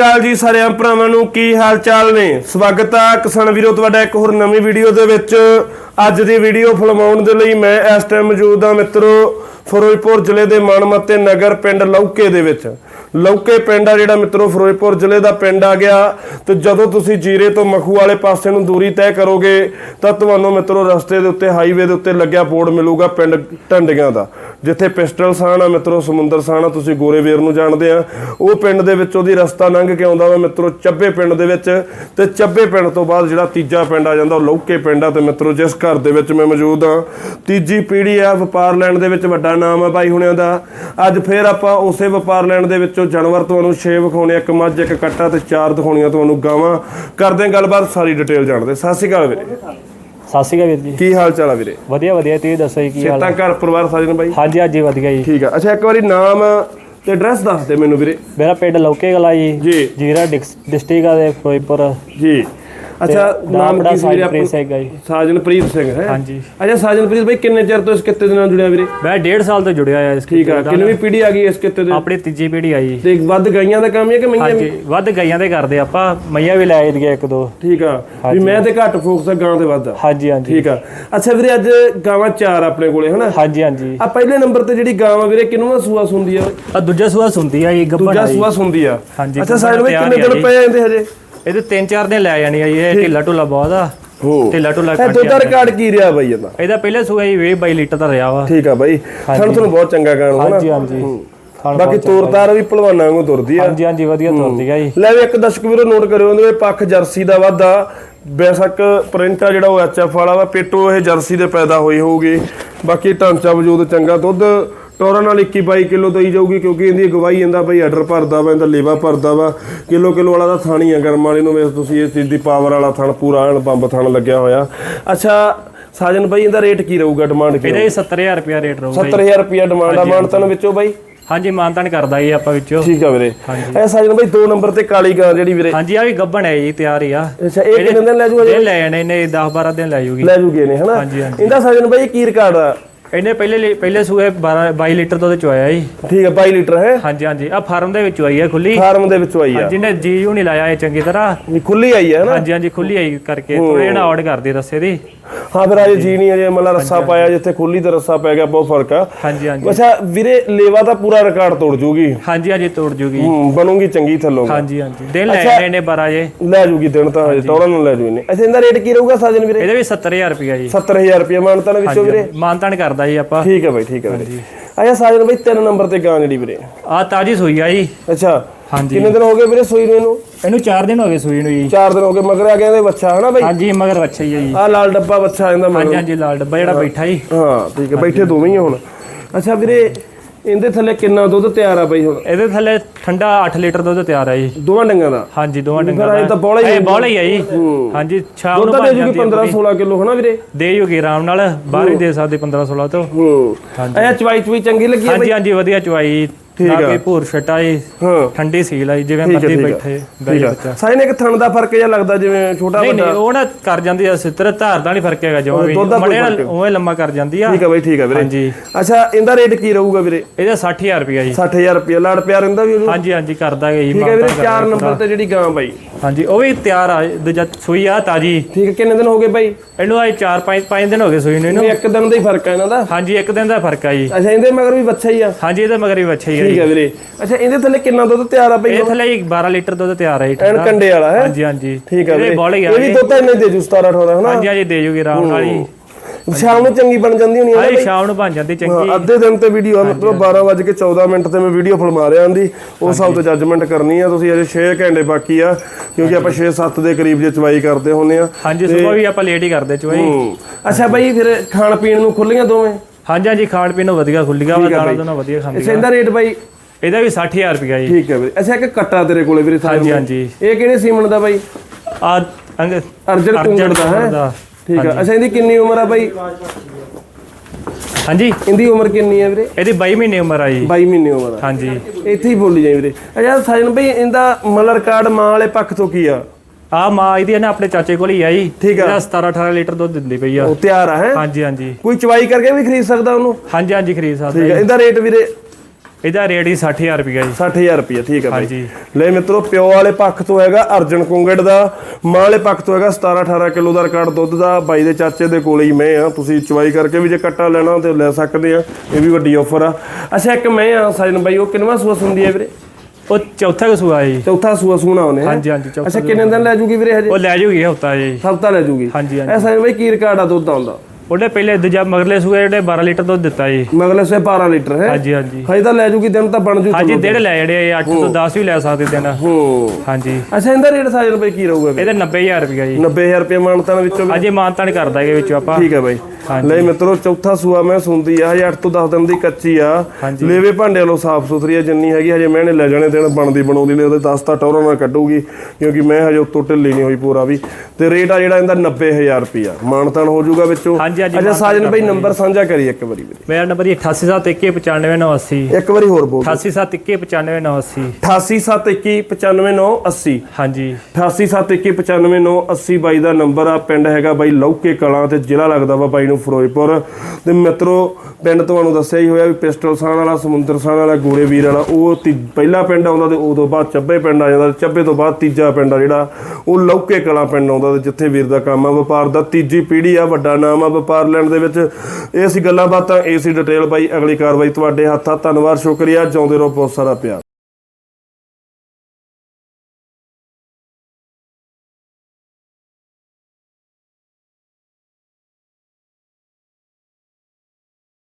ਕਾਲ ਜੀ ਸਾਰਿਆਂ ਭਰਾਵਾਂ ਨੂੰ, ਕੀ ਹਾਲ ਚਾਲ ਨੇ? ਸਵਾਗਤ ਆ ਕਿਸਾਨ ਵੀਰੋ, ਤੁਹਾਡਾ ਇੱਕ ਹੋਰ ਨਵੀਂ ਵੀਡੀਓ ਦੇ ਵਿੱਚ। ਅੱਜ ਦੀ ਵੀਡੀਓ ਫਿਲਮਾਉਣ ਦੇ ਲਈ ਮੈਂ ਇਸ ਟਾਈਮ ਮੌਜੂਦ ਆ ਮਿੱਤਰੋ, ਫਿਰੋਜ਼ਪੁਰ ਜ਼ਿਲ੍ਹੇ ਦੇ ਮਾਨਮੱਤੇ ਨਗਰ ਪਿੰਡ ਲੌਕੇ ਦੇ ਵਿੱਚ। ਲੌਕੇ ਪਿੰਡ ਆ ਜਿਹੜਾ ਮਿੱਤਰੋ, ਫਿਰੋਜ਼ਪੁਰ ਜ਼ਿਲ੍ਹੇ ਦਾ ਪਿੰਡ ਆ ਗਿਆ। ਤੇ ਜਦੋਂ ਤੁਸੀਂ ਜੀਰੇ ਤੋਂ ਮਖੂ ਵਾਲੇ ਪਾਸੇ ਨੂੰ ਦੂਰੀ ਤੈਅ ਕਰੋਗੇ, ਤਾਂ ਤੁਹਾਨੂੰ ਮਿੱਤਰੋ ਰਸਤੇ ਦੇ ਉੱਤੇ ਹਾਈਵੇ ਦੇ ਉੱਤੇ ਲੱਗਿਆ ਬੋਰਡ ਮਿਲੂਗਾ ਪਿੰਡ ਟੰਡੀਆਂ ਦਾ। ਜਿੱਥੇ ਪਿਸਟਲ ਸਾਨ ਆ, ਮਿੱਤਰੋ, ਸਮੁੰਦਰ ਸਾਨ ਆ, ਤੁਸੀਂ ਗੋਰੇ ਗੋਰੇਵੇਰ ਨੂੰ ਜਾਣਦੇ ਆ। ਉਹ ਪਿੰਡ ਦੇ ਵਿੱਚ ਉਹਦੀ ਰਸਤਾ ਲੰਘ ਕੇ ਆਉਂਦਾ ਵਾ, ਮਿੱਤਰੋ, ਚੱਬੇ ਪਿੰਡ ਦੇ ਵਿੱਚ। ਤੇ ਚੱਬੇ ਪਿੰਡ ਤੋਂ ਬਾਅਦ ਜਿਹੜਾ ਤੀਜਾ ਪਿੰਡ ਆ ਜਾਂਦਾ, ਉਹ ਲੌਕੇ ਪਿੰਡ ਆ। ਤੇ ਮਿੱਤਰੋ, ਜਿਸ ਘਰ ਦੇ ਵਿੱਚ ਮੈਂ ਮੌਜੂਦ ਆ, ਤੀਜੀ ਪੀੜ੍ਹੀ ਆ ਵਪਾਰ ਲੈਣ ਦੇ ਵਿੱਚ ਵੱਡਾ ਨਾਮ ਆ ਬਾਈ ਹੁਣਿਆਂ ਦਾ। ਅੱਜ ਫੇਰ ਆਪਾਂ ਉਸੇ ਵਪਾਰ ਲੈਣ ਦੇ ਵਿੱਚੋਂ ਜਾਨਵਰ ਤੁਹਾਨੂੰ ਛੇ ਵਿਖਾਉਣੇ, ਇੱਕ ਮੱਝ, ਇੱਕ ਕੱਟਾ ਤੇ ਚਾਰ ਦਿਖਾਉਣੀਆਂ ਤੁਹਾਨੂੰ ਗਾਵਾਂ। ਕਰਦੇ ਹਾਂ ਗੱਲਬਾਤ, ਸਾਰੀ ਡਿਟੇਲ ਜਾਣਦੇ। ਸਤਿ ਸ਼੍ਰੀ ਅਕਾਲ ਵੀਰੇ। ਸਤਿ ਸ਼੍ਰੀ ਅਕਾਲ ਵੀਰ ਜੀ। ਕੀ ਹਾਲ ਚਾਲ ਆ ਵੀਰੇ? ਵਧੀਆ ਵਧੀਆ ਤੁਸੀਂ ਦੱਸੋ ਜੀ ਕੀ ਹਾਲ ਤਾਂ ਘਰ ਪਰਿਵਾਰ ਸਾਜਨ ਬਾਈ? ਹਾਂਜੀ ਹਾਂਜੀ ਵਧੀਆ ਜੀ। ਠੀਕ ਆ। ਅੱਛਾ ਇੱਕ ਵਾਰੀ ਨਾਮ ਤੇ ਐਡਰੈਸ ਦੱਸ ਦੇ ਮੈਨੂੰ ਵੀਰੇ। ਮੇਰਾ ਪਿੰਡ ਲੌਕੇ ਗਲਾ ਜੀ। ਜੀ। ਜੀਰਾ ਡਿਸਟ੍ਰਿਕਟ ਦੇ ਫਿਰੋਜ਼ਪੁਰ। ਜੀ। ਅੱਛਾ ਨਾਮ ਕੀ ਸੀ ਵੀਰੇ ਆਪਣਾ? ਸਿੰਘ ਆ ਜੀ। ਸਾਜਨਪ੍ਰੀਤ ਸਿੰਘ ਹੈ। ਹਾਂਜੀ। ਅੱਛਾ ਸਾਜਨਪ੍ਰੀਤ ਬਾਈ ਕਿੰਨੇ ਚਿਰ ਤੋਂ ਇਸ ਕਿੱਤੇ ਦੇ ਨਾਲ ਜੁੜਿਆ ਵੀਰੇ? ਮੈਂ 1.5 ਸਾਲ ਤੋਂ ਜੁੜਿਆ ਹੋਇਆ ਇਸ ਠੀਕ ਆ ਕਿੰਨਵੀਂ ਪੀੜ੍ਹੀ ਆ ਗਈ ਇਸ ਕਿੱਤੇ ਦੇ? ਆਪਣੀ ਤੀਜੀ ਪੀੜ੍ਹੀ ਆਈ ਤੇ ਵੱਧ ਗਾਈਆਂ ਦਾ ਕੰਮ ਹੈ ਕਿ ਮਈਆਂ ਹਾਂਜੀ ਵੱਧ ਗਈਆਂ ਦੇ ਕਰਦੇ ਆਪਾਂ ਮਈਆਂ ਵੀ ਲੈ ਆਈਆਂ ਇੱਕ ਦੋ। ਠੀਕ ਆ ਵੀ ਮੈਂ ਤੇ ਘੱਟ ਫੋਕਸ ਆ ਗਾਂ ਤੇ ਵੱਧ ਆ। ਹਾਂਜੀ ਹਾਂਜੀ। ਠੀਕ ਆ। ਅੱਛਾ ਵੀਰੇ ਅੱਜ ਗਾਵਾਂ ਚਾਰ ਆਪਣੇ ਕੋਲੇ ਹਨਾ? ਹਾਂਜੀ ਹਾਂਜੀ। ਆ ਪਹਿਲੇ ਨੰਬਰ ਤੇ ਜਿਹੜੀ ਗਾਂ ਆ ਵੀਰੇ ਕਿੰਨਵਾਂ ਸੂਆ ਸੁੰਦੀ ਆ? ਆ ਦੂਜਾ ਸੂਆ ਸੁੰਦੀ ਆ ਜੀ ਗੱਬੜ ਦੂਜਾ ਆ ਸੂਆ ਸੁੰਦੀ ਆ। ਹਾਂਜੀ, ਅੱਛਾ ਸਾਈਡ ਵਿੱਚ ਤਿਆਰ ਕਿੰਨੇ ਆ ਦਿਨ। ਪਏ ਜਾਂਦੇ ਹਜੇ? ਇਹਦੇ ਤਿੰਨ ਚਾਰ ਦਿਨ ਲੈ ਜਾਣੀ ਆ ਜੀ ਇਹ ਢਿੱਲਾ ਢੁੱਲਾ ਬਹੁਤ ਆ। ਹੋ। ਢਿੱਲਾ ਢੁੱਲਾ ਇਹ ਦੁੱਧ ਦਾ ਰਿਕਾਰਡ ਕੀ ਰਿਹਾ ਬਾਈ ਇਹਦਾ? ਇਹਦਾ ਪਹਿਲੇ ਸੂਆ ਜੀ 20 22 ਲੀਟਰ ਦਾ ਰਿਹਾ ਵਾ। ਠੀਕ ਆ ਬਾਈ। ਸਾਨੂੰ ਤੁਹਾਨੂੰ ਬਹੁਤ ਚੰਗਾ ਗਾਣ ਹੋਣਾ ਹਾਂਜੀ ਹਾਂਜੀ। ਬਾਕੀ ਤੋਰਤਾਰ ਵੀ ਭਲਵਾਨਾਂ ਵਾਂਗੂ ਤੁਰਦੀ ਆ। ਹਾਂਜੀ ਹਾਂਜੀ ਵਧੀਆ ਤੁਰਦੀ ਆ ਜੀ। ਲੈ ਵੀ ਇੱਕ ਦਰਸ਼ਕ ਵੀਰੋ ਨੋਟ ਕਰਿਓ ਉਹਦੇ ਪੱਖ ਜਰਸੀ ਦਾ ਵਾਧਾ। ਬੇਸ਼ੱਕ ਪ੍ਰਿੰਟ ਆ ਜਿਹੜਾ ਉਹ ਐਚਐਫ ਵਾਲਾ ਵਾ ਪੇਟੋ ਇਹ ਜਰਸੀ ਦੇ ਪੈਦਾ ਹੋਈ ਹੋਊਗੀ। ਬਾਕੀ ਢਾਂਚਾ ਵਜੂਦ ਚੰਗਾ ਦੁੱਧ ਟੋਰਾਂ ਨਾਲ 21 22 ਕਿਲੋ ਦਈ ਜਾਊਗੀ ਕਿਉਂਕਿ ਇਹਦੀ ਅਗਵਾਈ ਇਹਦਾ ਬਈ ਆਰਡਰ ਭਰਦਾ ਵਾ ਇਹਦਾ ਲੇਵਾ ਭਰਦਾ ਵਾ। ਕਿਲੋ ਕਿਲੋ ਵਾਲਾ ਦਾ ਥਾਣੀ ਆ ਗਰਮ ਵਾਲੇ ਨੂੰ ਵੇਖ ਤੁਸੀਂ ਇਸ ਚੀਜ਼ ਦੀ ਪਾਵਰ ਵਾਲਾ ਥਣ ਪੂਰਾ ਐਨ ਬੰਬ ਥਣ ਲੱਗਿਆ ਹੋਇਆ। ਅੱਛਾ ਸਾਜਨ ਬਾਈ ਇਹਦਾ ਰੇਟ ਕੀ ਰਹੂਗਾ ਡਿਮਾਂਡ ਕੀ ਇਹਦਾ ਹੀ 70000 ਰੁਪਿਆ ਰੇਟ ਰਹੂਗਾ ਜੀ। 70000 ਰੁਪਿਆ ਡਿਮਾਂਡ ਆ ਮਾਨਤਨ ਵਿੱਚੋਂ ਬਾਈ? ਹਾਂਜੀ ਮਾਨਤਾਨ ਕਰਦਾ ਜੀ ਆਪਾਂ ਵਿੱਚੋਂ। ਠੀਕ ਆ ਵੀਰੇ। ਇਹ ਸਾਜਨ ਬਾਈ 2 ਨੰਬਰ ਤੇ ਕਾਲੀ ਗਾਂ ਜਿਹੜੀ ਵੀਰੇ। ਹਾਂਜੀ ਆ ਵੀ ਗੱਬਣ ਹੈ ਜੀ ਤਿਆਰ ਹੀ ਆ। ਅੱਛਾ ਇਹ ਕਿੰਨੇ ਦਿਨ ਲੈ ਜੂਗਾ ਇਹ ਲੈ ਜਾਣੇ ਨੇ 10 12 ਦਿਨ ਲੈ ਜੂਗੀ। ਲੈ ਜੂਗੇ ਨੇ ਹਨਾ। ਇਹਦਾ ਸਾਜਨ ਬਾਈ ਕੀ ਰਿਕਾਰਡ ਆ? ਇਹਨੇ ਪਹਿਲੇ ਪਹਿਲੇ ਸੂਏ 12 22 ਲੀਟਰ ਦੁੱਧ ਚੋਇਆ ਜੀ। ਠੀਕ ਆ 22 ਲੀਟਰ ਹੈ। ਹਾਂਜੀ ਹਾਂਜੀ। ਆ ਫਾਰਮ ਦੇ ਵਿੱਚ ਆਈ ਹੈ ਖੁੱਲੀ। ਫਾਰਮ ਦੇ ਵਿੱਚੋਂ ਆਈ ਆ। ਜਿਹਨੇ ਜੀਯੂ ਨਹੀਂ ਲਾਇਆ ਇਹ ਚੰਗੀ ਤਰ੍ਹਾਂ। ਇਹ ਖੁੱਲੀ ਆਈ ਹੈ ਹਨਾ ਹਾਂਜੀ ਹਾਂਜੀ ਖੁੱਲੀ ਆਈ ਕਰਕੇ। ਥੋੜੇ ਜਿਹਾ ਆਰਡ ਕਰਦੇ ਰਸੇ ਦੀ। ਹਾਂ ਫਿਰ ਅਜੇ ਜੀ ਨਹੀਂ ਅਜੇ ਮਤਲਬ ਰੱਸਾ ਪਾਇਆ ਜਿੱਥੇ ਖੁੱਲੀ ਤੇ ਰੱਸਾ ਪੈ ਗਿਆ ਬਹੁਤ ਫ਼ਰਕ ਆ। ਹਾਂਜੀ ਹਾਂਜੀ। ਅੱਛਾ ਵੀਰੇ ਲੇਵਾ ਤਾਂ ਪੂਰਾ ਰਿਕਾਰਡ ਤੋੜ ਜੂਗੀ। ਹਾਂਜੀ ਹਾਂਜੀ ਤੋੜ ਜੂਗੀ। ਹੂੰ ਬਣੂਗੀ ਚੰਗੀ ਥੱਲੋਂ। ਹਾਂਜੀ ਹਾਂਜੀ। ਦਿਨ ਲੈ ਨੇ 12 ਜੇ। ਲੈ ਜੂਗੀ ਦਿਨ ਤਾਂ ਹਜੇ ਟੌਰਾਂ ਨੂੰ ਲੈ ਜੂ ਇਹਨੇ। ਅੱਛਾ ਇਹਦਾ ਰੇਟ ਕੀ ਰਹੂਗਾ ਸਾਜਨ ਵੀਰੇ? ਇਹਦੇ ਵੀ 70000 ਰੁਪਿਆ ਜੀ। 70000 ਰੁਪਏ ਮਾਨਤਾ ਦੇ ਵਿੱਚੋਂ ਵੀਰੇ? ਮਾਨਤਾਨ ਕਰਦਾ ਜੀ ਆਪਾਂ। ਠੀਕ ਹੈ ਬਾਈ ਠੀਕ ਹੈ ਵੀਰੇ ਅੱਛਾ ਸਾਜਨ ਬਾਈ ਤਿੰਨ ਨੰਬਰ ਤੇ ਗਾਂ ਜਿਹੜੀ ਵੀਰੇ। ਆ ਤਾਜੀ ਸੂਈ ਆ ਜੀ। ਅੱਛਾ। ਹਾਂਜੀ। ਕਿੰਨੇ ਦਿਨ ਹੋ ਗਏ ਵੀਰੇ ਸੂਈ ਨੂੰ ਇਹਨੂੰ? ਇਹਨੂੰ 4 ਦਿਨ ਹੋ ਗਏ ਸੂਈ ਨੂੰ ਜੀ। 4 ਦਿਨ ਹੋ ਗਏ ਮਗਰ ਆ ਗਿਆ ਇਹਦੇ ਬੱਚਾ ਹਨਾ ਬਾਈ? ਹਾਂਜੀ ਮਗਰ ਅੱਛਾ ਹੀ ਆ ਜੀ। ਆ ਲਾਲ ਡੱਬਾ ਬੱਚਾ ਇਹਦਾ ਮਗਰ। ਹਾਂਜੀ ਹਾਂਜੀ ਲਾਲ ਡੱਬਾ ਜਿਹੜਾ ਬੈਠਾ ਜੀ। ਹਾਂ ਠੀਕ ਹੈ ਬੈਠੇ ਦੋਵੇਂ ਹੀ ਹੁਣ। ਅੱਛਾ ਵੀਰੇ ਇਹਦੇ ਥੱਲੇ ਕਿੰਨਾ ਦੁੱਧ ਤਿਆਰ ਆ ਬਈ ਹੁਣ? ਇਹਦੇ ਥੱਲੇ ਠੰਡਾ 8 ਲੀਟਰ ਦੁੱਧ ਤਿਆਰ ਆ ਜੀ। ਦੋਵਾਂ ਡੰਗਾਂ ਦਾ? ਹਾਂਜੀ ਦੋਵਾਂ ਡੰਗਾਂ ਇਹ ਤਾਂ ਬੋਲਾ ਹੀ ਇਹ ਬੋਲਾ ਹੀ ਆ ਜੀ। ਹਾਂਜੀ ਸ਼ਾਮ ਦੁੱਧ ਨੂੰ ਤਾਂ ਦੇ ਬਣ ਜੂਗੀ ਜਾਂਦੀ 15 16 ਕਿਲੋ ਹਨਾ ਵੀਰੇ? ਦੇ ਜੂਗੀ ਆਰਾਮ ਨਾਲ ਬਾਹਰ ਵੀ ਦੇ ਸਕਦੇ 15 16 ਤੋਂ। ਹੂੰ। ਅੱਛਾ ਚਵਾਈ ਚਵਾਈ ਚੰਗੀ ਲੱਗੀ ਹੈ ਹਾਂਜੀ ਹਾਂਜੀ ਵਧੀਆ ਚਵਾਈ। ਠੀਕ ਆ। ਬਾਕੀ ਭੂਰ ਛਟਾ ਜੀ ਹਾਂ। ਠੰਡੀ ਸੀਲ ਆ ਜੀ ਜਿਵੇਂ ਹੈ। ਬੈਠੇ ਆ। ਬੱਚਾ। ਸਾਈ ਨੇ ਇੱਕ ਥਣ ਦਾ ਫ਼ਰਕ ਜਿਹਾ ਲੱਗਦਾ ਜਿਵੇਂ ਛੋਟਾ ਵੱਡਾ। ਨਹੀਂ ਉਹ ਨਾ ਕਰ ਜਾਂਦੀ ਆ ਸਿੱਤਰ ਧਾਰ ਦਾ ਨਹੀਂ ਫ਼ਰਕ ਹੈਗਾ ਜਮਾ ਵੀ। ਮੜਿਆ ਉਵੇਂ ਲੰਮਾ ਕਰ ਜਾਂਦੀ ਆ। ਠੀਕ ਆ ਬਈ ਠੀਕ ਆ ਵੀਰੇ। ਹਾਂਜੀ। ਅੱਛਾ ਇਹਦਾ ਰੇਟ ਕੀ ਰਹੂਗਾ ਵੀਰੇ? ਇਹਦਾ 60000 ਰੁਪਿਆ ਜੀ। 60000 ਰੁਪਏ ਲਾੜ ਪਿਆਰ ਇਹਦਾ ਵੀ ਉਹਨੂੰ? ਹਾਂਜੀ ਹਾਂਜੀ ਕਰਦਾ ਹੈ ਜੀ ਠੀਕ ਹੈ ਵੀਰੇ ਮਾਨਤਾ 4 ਨੰਬਰ ਤੇ ਜਿਹੜੀ ਗਾਂ ਬਾਈ। ਹਾਂਜੀ ਉਹ ਵੀ ਤਿਆਰ ਆ ਦੂਜਾ ਸੂਈ ਆ ਤਾਜੀ। ਠੀਕ ਹੈ ਕਿੰਨੇ ਦਿਨ ਹੋ ਗਏ ਬਾਈ? ਇਹਨੂੰ ਆਏ 4 5 5 ਦਿਨ ਹੋ ਗਏ ਸੂਈ ਨੂੰ ਇਹਨੂੰ। ਇਹ ਇੱਕ ਦਿਨ ਦਾ ਹੀ ਫ਼ਰਕ ਹੈ ਇਹਨਾਂ ਦਾ? ਹਾਂਜੀ ਇੱਕ ਦਿਨ ਦਾ ਫ਼ਰਕ ਆ ਜੀ। ਅੱਛਾ ਇਹਦੇ ਮਗਰ ਵੀ ਬੱਚਾ ਹੀ ਆ। ਹਾਂਜੀ ਇਹਦੇ ਮਗਰ ਵੀ ਬੱਚਾ ਹੀ ਆ ਠੀਕ ਹੈ ਵੀਰੇ। ਅੱਛਾ ਇਹਦੇ ਥੱਲੇ ਕਿੰਨਾ ਦੁੱਧ ਤਿਆਰ ਆ ਬਈ? ਇਹ ਥੱਲੇ ਹੀ 12 ਲੀਟਰ ਦੁੱਧ ਤਿਆਰ ਹੈ ਐਨ ਕੰਡੇ ਵਾਲਾ ਹੈ? ਹਾਂਜੀ ਹਾਂਜੀ। ਠੀਕ ਹੈ ਵੀਰੇ। ਬੋਲ ਆ ਇਹ ਵੀ ਦੁੱਧ ਇੰਨੇ ਦੇ ਜੂ 17 18 ਹਨਾ? ਹਾਂਜੀ ਹਾਂਜੀ ਦੇ ਜੂਗੀ ਆਰਾਮ ਨਾਲ ਹੀ। ਸ਼ਾਮ ਨੂੰ ਚੰਗੀ ਬਣ ਜਾਂਦੀ ਹੋਣੀ ਹੈ ਹਾਂਜੀ ਸ਼ਾਮ ਨੂੰ ਬਣ ਜਾਂਦੀ ਚੰਗੀ। ਅੱਧੇ ਦਿਨ ਤੇ ਵੀਡੀਓ ਮਤਲਬ 12:14 ਮਿੰਟ ਤੇ ਮੈਂ ਵੀਡੀਓ ਫਿਲਮਾ ਰਿਹਾ ਆਂਦੀ। ਉਸ ਹਿਸਾਬ ਤੇ ਜੱਜਮੈਂਟ ਕਰਨੀ ਆ ਤੁਸੀਂ ਅਜੇ 6 ਘੰਟੇ ਬਾਕੀ ਆ ਕਿਉਂਕਿ ਆਪਾਂ 6-7 ਦੇ ਕਰੀਬ ਜੇ ਚਵਾਈ ਕਰਦੇ ਹੁੰਨੇ ਆ। ਹਾਂਜੀ ਸਵੇਰ ਵੀ ਆਪਾਂ ਲੇਟ ਹੀ ਕਰਦੇ ਹੂੰ। ਅੱਛਾ ਬਾਈ ਫਿਰ ਖਾਣ ਪੀਣ ਨੂੰ ਖੁੱਲੀਆਂ ਦੋਵੇਂ? ਹਾਂਜੀ ਹਾਂਜੀ ਖਾਣ ਪੀਣ ਨੂੰ ਵਧੀਆ ਖੁੱਲੀਆਂ ਵਾ ਦਾਣਾ ਦੋਨਾ ਵਧੀਆ ਖਾਂਦੀ ਅੱਛਾ ਇਹਦਾ ਰੇਟ ਬਾਈ? ਇਹਦਾ ਵੀ 60000 ਰੁਪਿਆ ਜੀ। ਠੀਕ ਹੈ ਵੀਰੇ ਅੱਛਾ ਇੱਕ ਕੱਟਾ ਤੇਰੇ ਕੋਲੇ ਵੀਰੇ ਹਾਂਜੀ ਹਾਂਜੀ। ਇਹ ਕਿਹੜੇ ਸੀਮਨ ਦਾ ਬਾਈ? ਆ ਅਰਜਨ ਕੁੰਗੜ ਦਾ ਹੈ? ਠੀਕ ਹੈ ਅੱਛਾ ਇਹਦੀ ਕਿੰਨੀ ਉਮਰ ਆ ਬਾਈ? ਹਾਂਜੀ। ਇਹਦੀ ਉਮਰ ਕਿੰਨੀ ਹੈ ਵੀਰੇ? ਇਹਦੀ 22 ਮਹੀਨੇ ਉਮਰ ਆ ਜੀ। 22 ਮਹੀਨੇ ਉਮਰ ਆ। ਹਾਂਜੀ। ਇੱਥੇ ਹੀ ਬੋਲੀ ਜਾਈ ਵੀਰੇ। ਅੱਛਾ ਸਾਜਨ ਬਾਈ ਇਹਦਾ ਮਲਰ ਕਾਰਡ ਮਾਂ ਵਾਲੇ ਪੱਖ ਤੋਂ ਕੀ ਆ? ਆ ਮਾਂ ਇਹਦੀ ਨਾ ਆਪਣੇ ਚਾਚੇ ਕੋਲ ਹੀ ਆ ਜੀ ਠੀਕ ਆ। ਇਹਦਾ 17 18 ਲੀਟਰ ਦੁੱਧ ਦਿੰਦੀ ਪਈ ਆ। ਉਹ ਤਿਆਰ ਆ ਹੈ? ਹਾਂਜੀ ਹਾਂਜੀ। ਕੋਈ ਚਵਾਈ ਕਰਕੇ ਵੀ ਖਰੀਦ ਸਕਦਾ ਉਹਨੂੰ? ਹਾਂਜੀ ਹਾਂਜੀ ਖਰੀਦ ਸਕਦੇ ਠੀਕ ਹੈ ਇਹਦਾ ਰੇਟ ਵੀਰੇ? ਇਹਦਾ ਰੇਟ ਹੀ 60000 ਰੁਪਇਆ ਜੀ। 60000 ਰੁਪਏ ਠੀਕ ਹੈ ਬਾਈ। ਹਾਂਜੀ। ਲੈ ਮਿੱਤਰੋ ਪਿਓ ਵਾਲੇ ਪੱਖ ਤੋਂ ਹੈਗਾ ਅਰਜਨ ਕੁੰਗੜ ਦਾ ਮਾਂ ਵਾਲੇ ਪੱਖ ਤੋਂ ਹੈਗਾ 17 18 ਕਿਲੋ ਦਾ ਰਿਕਾਰਡ ਦੁੱਧ ਦਾ ਬਾਈ ਦੇ ਚਾਚੇ ਦੇ ਕੋਲੇ ਹੀ ਮੈਂ ਆ। ਤੁਸੀਂ ਚਵਾਈ ਕਰਕੇ ਵੀ ਜੇ ਕੱਟਾ ਲੈਣਾ ਤੇ ਲੈ ਸਕਦੇ ਆ ਇਹ ਵੀ ਵੱਡੀ ਆਫਰ ਆ। ਅੱਛਾ ਇੱਕ ਮੈਂ ਆ ਸਾਜਨ ਬਾਈ ਉਹ ਕਿੰਨਵਾ ਸੂਆ ਸੁੰਦੀ ਹੈ ਵੀਰੇ? ਉਹ ਚੌਥਾ ਕਸੂਆ ਜੀ। ਚੌਥਾ ਸੂਆ ਸੂਣਾ ਉਹਨੇ ਹੈਂ? ਹਾਂਜੀ ਹਾਂਜੀ ਚੌਥਾ ਅੱਛਾ ਕਿੰਨੇ ਦਿਨ ਲੈ ਜੂਗੀ ਵੀਰੇ ਹਜੇ? ਉਹ ਲੈ ਜੂਗੀ ਹਫਤਾ ਜੀ। ਹਫਤਾ ਲੈ ਜੂਗੀ। ਹਾਂਜੀ ਹਾਂਜੀ। ਐਸਾ ਬਾਈ ਕੀ ਰਿਕਾਰਡ ਆ ਦੁੱਧ ਆਉਂਦਾ। ਉਹਨੇ ਪਹਿਲੇ ਦੂਜਾ ਮਗਰਲੇ ਸੂਏ ਜਿਹੜੇ 12 ਲੀਟਰ ਦੁੱਧ ਦਿੱਤਾ ਜੀ। ਮਗਲੇ ਸੇ 12 ਲੀਟਰ ਹੈ? ਹਾਂਜੀ ਹਾਂਜੀ। ਹਜੇ ਤਾਂ ਲੈ ਜੂਗੀ ਦਿਨ ਤਾਂ ਬਣ ਜੂ ਹਾਂਜੀ ਡੇਢ ਲੈ ਜਿਹੜੇ 8 ਤੋਂ 10 ਵੀ ਲੈ ਸਕਦੇ ਦਿਨ। ਹੂੰ। ਹਾਂਜੀ। ਅੱਛਾ ਇਹਦਾ ਰੇਟ ਸਾਜਨ ਬਾਈ ਕੀ ਰਹੂਗਾ ਵੀਰੇ? ਇਹਦਾ 90000 ਰੁਪਇਆ ਜੀ। 90000 ਰੁਪਏ ਮਾਨਤਾਂ ਵਿੱਚੋਂ ਵੀ? ਅਜੇ ਮਾਨਤਾਨ ਕਰਦਾ ਹੈਗੇ ਵਿੱਚੋਂ ਆਪਾਂ। ਠੀਕ ਹੈ ਬਾਈ। ਲੈ ਮਿੱਤਰੋ ਚੌਥਾ ਸੂਆ ਮੈਂ ਸੁਣਦੀ ਆ ਹਜੇ 8 ਤੋਂ 10 ਦਿਨ ਦੀ ਕੱਚੀ ਆ। ਲੇਵੇ ਭਾਂਡੇ ਵਾਲੋ ਸਾਫ਼ ਸੁਥਰੀ ਆ ਜਿੰਨੀ ਹੈਗੀ ਹਜੇ ਮੈਂ ਇਹਨੇ ਲੈ ਜਾਣੇ ਦਿਨ ਬਣਦੀ ਬਣਾਉਂਦੀ ਨੇ ਉਹਦੇ 10 ਤਾਂ ਟੌਰਾਂ ਨਾਲ ਕੱਢੂਗੀ ਕਿਉਂਕਿ ਮੈਂ ਹਜੇ ਉੱਤੋਂ ਢਿੱਲੀ ਨਹੀਂ ਹੋਈ ਪੂਰਾ ਵੀ। ਤੇ ਰੇਟ ਆ ਜਿਹੜਾ ਇਹਦਾ 90000 ਰੁਪਿਆ ਮਾਨਤਾਨ ਹੋ ਜਾਊਗਾ ਵਿੱਚੋਂ। ਅੱਛਾ ਸਾਜਨ ਬਾਈ ਨੰਬਰ ਸਾਂਝਾ ਕਰੀ ਇੱਕ ਵਾਰੀ ਮੇਰਾ ਨੰਬਰ ਜੀ 8871195980 ਇੱਕ ਵਾਰੀ ਹੋਰ ਬੋਲ 8871195980 8871195980 ਹਾਂਜੀ। 8871195980 ਬਾਈ ਦਾ ਨੰਬਰ ਆ ਪਿੰਡ ਹੈਗਾ ਬਾਈ ਲੌਕੇ ਕਲਾਂ ਤੇ ਜ਼ਿਲ੍ਹਾ ਲੱਗਦਾ ਵਾ ਬਾਈ ਨੂੰ ਫਿਰੋਜ਼ਪੁਰ। ਤੇ ਮਿੱਤਰੋ, ਪਿੰਡ ਤੁਹਾਨੂੰ ਦੱਸਿਆ ਹੀ ਹੋਇਆ ਵੀ ਪਿਸਟਲ ਸਾਨ ਵਾਲਾ, ਸਮੁੰਦਰ ਸਾਨ ਵਾਲਾ ਗੋਰੇ ਵੀਰ ਵਾਲਾ, ਉਹ ਤੀ- ਪਹਿਲਾ ਪਿੰਡ ਆਉਂਦਾ ਤੇ ਉਦੋਂ ਬਾਅਦ ਚੱਬੇ ਪਿੰਡ ਆ ਜਾਂਦਾ ਚੱਬੇ ਤੋਂ ਬਾਅਦ ਤੀਜਾ ਪਿੰਡ ਆ ਜਿਹੜਾ, ਉਹ ਲੌਕੇ ਕਲਾ ਪਿੰਡ ਆਉਂਦਾ ਤੇ ਜਿੱਥੇ ਵੀਰ ਦਾ ਕੰਮ ਆ, ਵਪਾਰ ਦਾ ਤੀਜੀ ਪੀੜ੍ਹੀ ਆ, ਵੱਡਾ ਨਾਮ ਆ ਵਪਾਰ ਲੈਣ ਦੇ ਵਿੱਚ। ਇਹ ਸੀ ਗੱਲਾਂ ਬਾਤਾਂ, ਇਹ ਸੀ ਡਿਟੇਲ ਬਾਈ, ਅਗਲੀ ਕਾਰਵਾਈ ਤੁਹਾਡੇ ਹੱਥ ਆ ਧੰਨਵਾਦ, ਸ਼ੁਕਰੀਆ, ਜਿਉਂਦੇ ਰਹੋ, ਬਹੁਤ ਸਾਰਾ ਪਿਆਰ।